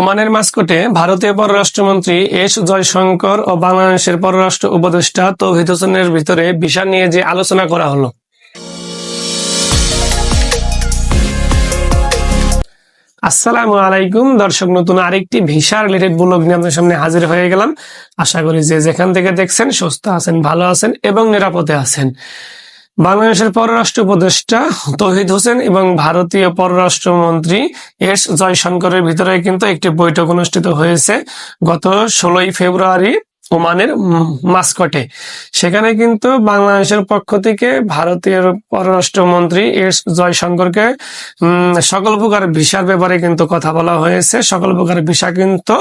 ওমানের মাস্কটে ভারতীয় পররাষ্ট্রমন্ত্রী এস জয়শঙ্কর ও বাংলাদেশের পররাষ্ট্র উপদেষ্টা তৌহিদ হোসেনের ভিতরে ভিসা নিয়ে যে আলোচনা করা হলো। আসসালামু আলাইকুম, দর্শক, নতুন আরেকটি ভিসা রিলেটেড ব্লগ নিয়ে আপনাদের সামনে হাজির হয়ে গেলাম। আশা করি যে যেখান থেকে দেখছেন, সুস্থ আছেন, ভালো আছেন এবং নিরাপদে আছেন। বাংলাদেশের পররাষ্ট্র উপদেষ্টা তহিদ হোসেন এবং ভারতীয় পররাষ্ট্রমন্ত্রী এস জয়শঙ্করের ভিতরে কিন্তু একটি বৈঠক অনুষ্ঠিত হয়েছে গত ষোলোই ফেব্রুয়ারি। ওমানের মাস্কটে। সেখানে কিন্তু বাংলাদেশের পক্ষ থেকে ভারতীয় পররাষ্ট্রমন্ত্রী এস জয়শঙ্করকে সকল প্রকার ভিসার ব্যাপারে কিন্তু কথা বলা হয়েছে। সকল প্রকার ভিসা কিন্তু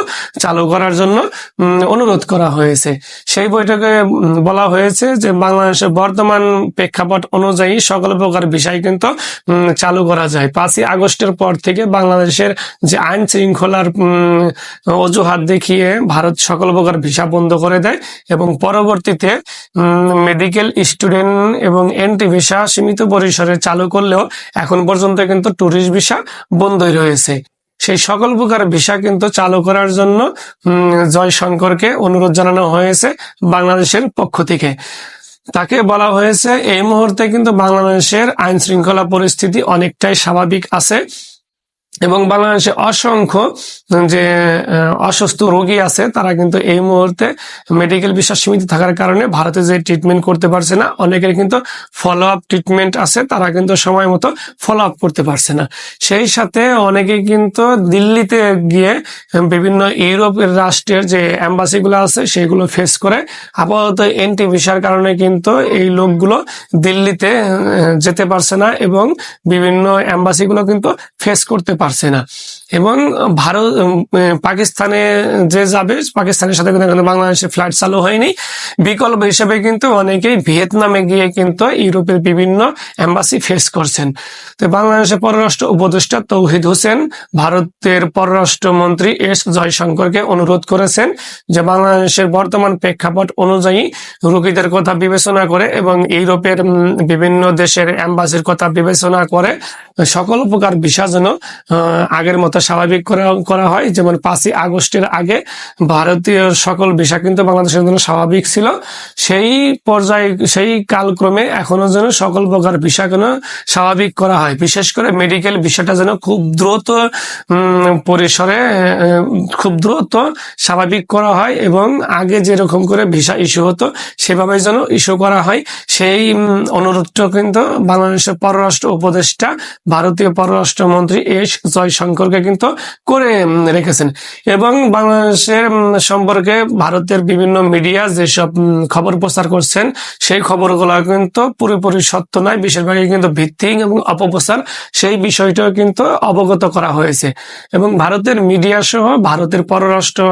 চালু করার জন্য অনুরোধ করা হয়েছে। সেই বৈঠকে বলা হয়েছে যে বাংলাদেশের বর্তমান প্রেক্ষাপট অনুযায়ী সকল প্রকার বিষয় কিন্তু চালু করা যায়। পাঁচই আগস্টের পর থেকে বাংলাদেশের যে আইন শৃঙ্খলার অজুহাত দেখিয়ে ভারত সকল প্রকার ভিসা বন্ধ করে দেয় এবং পরবর্তীতে মেডিকেল স্টুডেন্ট এবং এন্টি ভিসা সীমিত পরিসরে চালু করলেও এখন পর্যন্ত কিন্তু ট্যুরিস্ট ভিসা বন্ধই রয়েছে। সেই সকল প্রকার ভিসা কিন্তু চালু করার জন্য জয়শঙ্করকে অনুরোধ জানানো হয়েছে বাংলাদেশের পক্ষ থেকে। তাকে বলা হয়েছে, এই মুহূর্তে কিন্তু বাংলাদেশের আইন শৃঙ্খলা পরিস্থিতি অনেকটাই স্বাভাবিক আছে। এবং বাংলাদেশে অসংখ্য যে অসুস্থ রোগী আছে, তারা কিন্তু এই মুহূর্তে মেডিকেল বিশ্বাস সীমিত থাকার কারণে ভারতে যে ট্রিটমেন্ট করতে পারছে না, অনেকের কিন্তু ফলো আপ ট্রিটমেন্ট আছে, তারা কিন্তু সময় মতো ফলো আপ করতে পারছে না। সেই সাথে অনেকে কিন্তু দিল্লিতে গিয়ে বিভিন্ন ইউরোপের রাষ্ট্রের যে অ্যাম্বাসি গুলো আছে, সেগুলো ফেস করে আপাতত এনটি ভিসার কারণে কিন্তু এই লোকগুলো দিল্লিতে যেতে পারছে না এবং বিভিন্ন অ্যাম্বাসি গুলো কিন্তু ফেস করতে পারছে না। এবং ভারত পাকিস্তানে যে যাবে, পাকিস্তানের সাথে কিন্তু এখনও বাংলাদেশের ফ্লাইট চালু হয়নি। বিকল্প হিসেবে কিন্তু অনেকেই ভিয়েতনামে গিয়ে কিন্তু ইউরোপের বিভিন্ন এম্বাসি ফেস করছেন। তো বাংলাদেশের পররাষ্ট্র উপদেষ্টা তৌহিদ হোসেন, ভারতের পররাষ্ট্রমন্ত্রী এস জয়শঙ্করকে অনুরোধ করেছেন যে বাংলাদেশের বর্তমান প্রেক্ষাপট অনুযায়ী রোগীদের কথা বিবেচনা করে এবং ইউরোপের বিভিন্ন দেশের এম্বাসির কথা বিবেচনা করে সকল প্রকার ভিসা যেন আগের মতো স্বাভাবিক করা হয়। যেমন পাঁচই আগস্টের আগে ভারতীয় সকল ভিসা কিন্তু বাংলাদেশের জন্য স্বাভাবিক ছিল। সেই পর্যায়ে, সেই কালক্রমে এখনও যেন সকল প্রকার ভিসা যেন স্বাভাবিক করা হয়। বিশেষ করে মেডিকেল ভিসাটা যেন খুব দ্রুত পরিসরে খুব দ্রুত স্বাভাবিক করা হয় এবং আগে যেরকম করে ভিসা ইস্যু হতো সেভাবে যেন ইস্যু করা হয়। সেই অনুরোধটা কিন্তু বাংলাদেশের পররাষ্ট্র উপদেষ্টা, ভারতীয় পররাষ্ট্রমন্ত্রী এস জয়শঙ্করকে কিন্তু করে রেখেছেন। এবং বাংলাদেশের সম্পর্কে ভারতের বিভিন্ন মিডিয়া যেসব খবর প্রচার করছেন, সেই খবরগুলো কিন্তু পুরোপুরি সত্য নয়। বেশিরভাগই কিন্তু ভিত্তিহীন এবং অপপ্রচার, সেই বিষয়টাও কিন্তু অবগত করা হয়েছে। এবং ভারতের মিডিয়া সহ ভারতের পররাষ্ট্র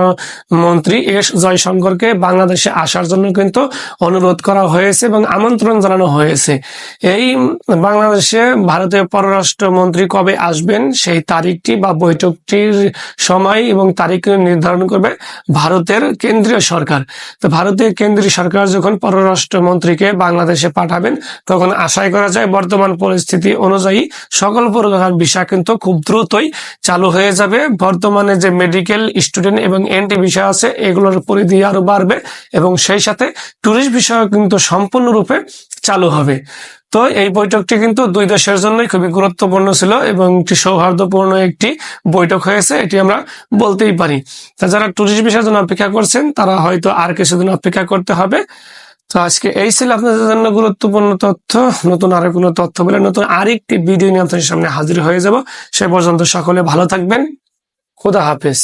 মন্ত্রী এস জয়শঙ্করকে বাংলাদেশে আসার জন্য কিন্তু অনুরোধ করা হয়েছে এবং আমন্ত্রণ জানানো হয়েছে। এই বাংলাদেশে ভারতীয় পররাষ্ট্রমন্ত্রী কবে আসবেন, সেই তারিখটি বা বৈঠকটির সময় এবং তারিখ নির্ধারণ করবে ভারতের কেন্দ্রীয় সরকার। তো ভারতীয় কেন্দ্রীয় সরকার যখন পররাষ্ট্রমন্ত্রীকে বাংলাদেশে পাঠাবেন, তখন আশাই করা যায় বর্তমান পরিস্থিতি অনুযায়ী সকল প্রকার ভিসা কিন্তু খুব দ্রুতই চালু হয়ে যাবে। বর্তমানে যে মেডিকেল, স্টুডেন্ট এবং এনটি ভিসা আছে, এগুলোর পরিধি আরও বাড়বে এবং সেই সাথে ট্যুরিস্ট ভিসা কিন্তু সম্পূর্ণরূপে চালু হবে। তো এই বৈঠকটি কিন্তু দুই দেশের জন্যই খুবই গুরুত্বপূর্ণ ছিল এবং একটি সৌহার্দ্যপূর্ণ একটি বৈঠক হয়েছে, এটি আমরা বলতেই পারি। তা যারা ট্যুরিস্ট বিষয়ের জন্য অপেক্ষা করছেন, তারা হয়তো আর কিছুদিন অপেক্ষা করতে হবে। তো আজকে এই ছিল আপনাদের জন্য গুরুত্বপূর্ণ তথ্য। নতুন আরও কোনো তথ্য বলে নতুন আরেকটি ভিডিও নিয়ে আপনাদের সামনে হাজির হয়ে যাব। সে পর্যন্ত সকলে ভালো থাকবেন। খুদা হাফেজ।